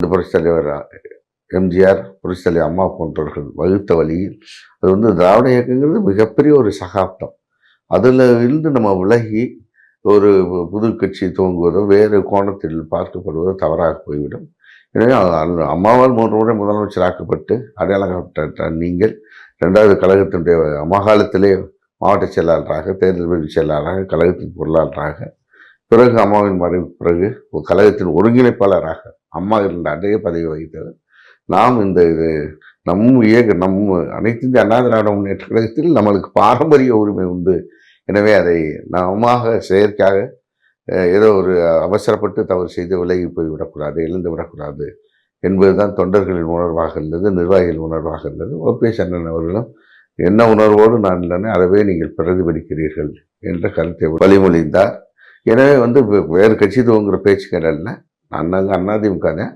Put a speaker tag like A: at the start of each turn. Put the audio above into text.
A: இந்த புரட்சித் தலைவர் எம்ஜிஆர் புரட்சித் தலைவர் அம்மா போன்றவர்கள் வகுத்த வழியில் அது வந்து திராவிட இயக்கங்கிறது மிகப்பெரிய ஒரு சகாப்தம். அதில் இருந்து நம்ம விலகி ஒரு புது கட்சி துவங்குவதோ வேறு கோணத்தில் பார்க்கப்படுவதோ தவறாக போய்விடும். எனவே அ- அம்மாவால் மூன்று முறை முதலமைச்சராக்கப்பட்டு அடையாளப்பட்ட நீங்கள் ரெண்டாவது கழகத்தினுடைய அம்மாகாலத்திலே மாவட்ட செயலாளராக தேர்தல் பிரிவு செயலாளராக கழகத்தின் பொருளாளராக பிறகு அம்மாவின் மறைவுக்கு பிறகு ஒரு கழகத்தின் ஒருங்கிணைப்பாளராக அம்மா இருந்த அதே பதவி வகித்தவர். நாம் இந்த இது நம் இயக்க நம் அனைத்து இந்திய அண்ணா திராவிட முன்னேற்ற கழகத்தில் நம்மளுக்கு பாரம்பரிய உரிமை உண்டு. எனவே அதை நாம செயற்கையாக ஏதோ ஒரு அவசரப்பட்டு தவறு செய்து விலகி போய் விடக்கூடாது எழுந்து விடக்கூடாது என்பதுதான் தொண்டர்களின் உணர்வாக இருந்தது நிர்வாகிகள் உணர்வாக இருந்தது. ஓபிஎஸ் அண்ணன் அவர்களும் என்ன உணர்வோடு நான் இல்லைன்னு அதவே நீங்கள் பிரதிபலிக்கிறீர்கள் என்ற கருத்தை வழிமொழிந்தார் எனவே வந்து வேறு கட்சி துவங்குற பேச்சுக்கள் இல்லை அண்ணாங்க அண்ணாதிமுக தான்